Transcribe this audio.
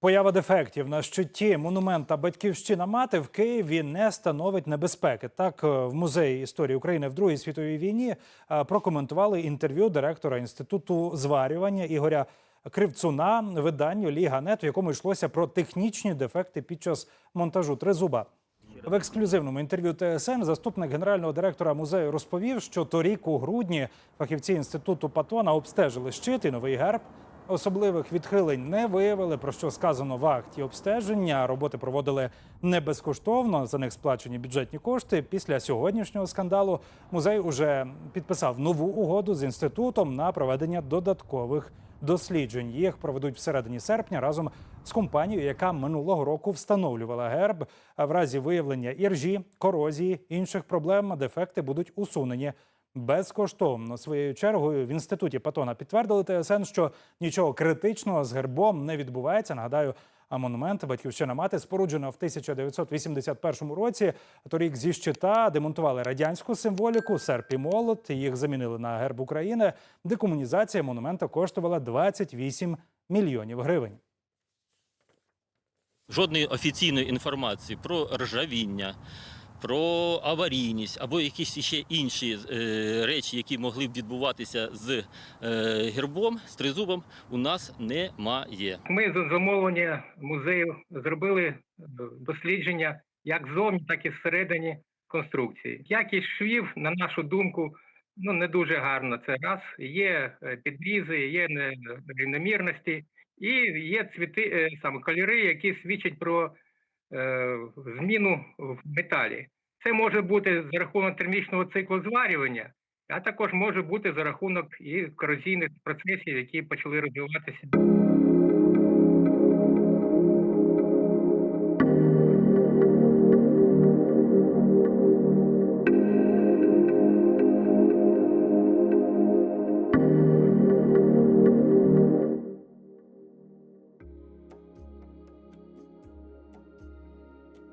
Поява дефектів на щиті монумента Батьківщина мати в Києві не становить небезпеки. Так е, в музеї історії України в Другій світовій війні е, прокоментували інтерв'ю директора інституту зварювання Ігоря Кривцуна виданню Ліга.нет, в якому йшлося про технічні дефекти під час монтажу тризуба. В ексклюзивному інтерв'ю ТСН заступник генерального директора музею розповів, що торік у грудні фахівці інституту Патона обстежили щит і новий герб. Особливих відхилень не виявили, про що сказано в акті обстеження. Роботи проводили не безкоштовно. За них сплачені бюджетні кошти. Після сьогоднішнього скандалу музей уже підписав нову угоду з інститутом на проведення додаткових досліджень. Їх проведуть всередині серпня разом з компанією, яка минулого року встановлювала герб. А в разі виявлення іржі, корозії, інших проблем дефекти будуть усунені безкоштовно. Своєю чергою в інституті Патона підтвердили ТСН, що нічого критичного з гербом не відбувається. Нагадаю. А монумент Батьківщина мати споруджена в 1981 році. Торік зі щита демонтували радянську символіку, серп і молот. Їх замінили на герб України. Декомунізація монумента коштувала 28 мільйонів гривень. Жодної офіційної інформації про ржавіння, про аварійність або якісь ще інші е, речі, які могли б відбуватися з е, гербом, з тризубом, у нас немає. Ми за замовлення музею зробили е, дослідження як ззовні, так і всередині конструкції. Якість швів, на нашу думку, ну не дуже гарна. Це раз є підрізи, є нерівномірності і є цвіти е, саме кольори, які свідчать про е, зміну в металі. Це може бути за рахунок термічного циклу зварювання, а також може бути за рахунок і корозійних процесів, які почали розвиватися.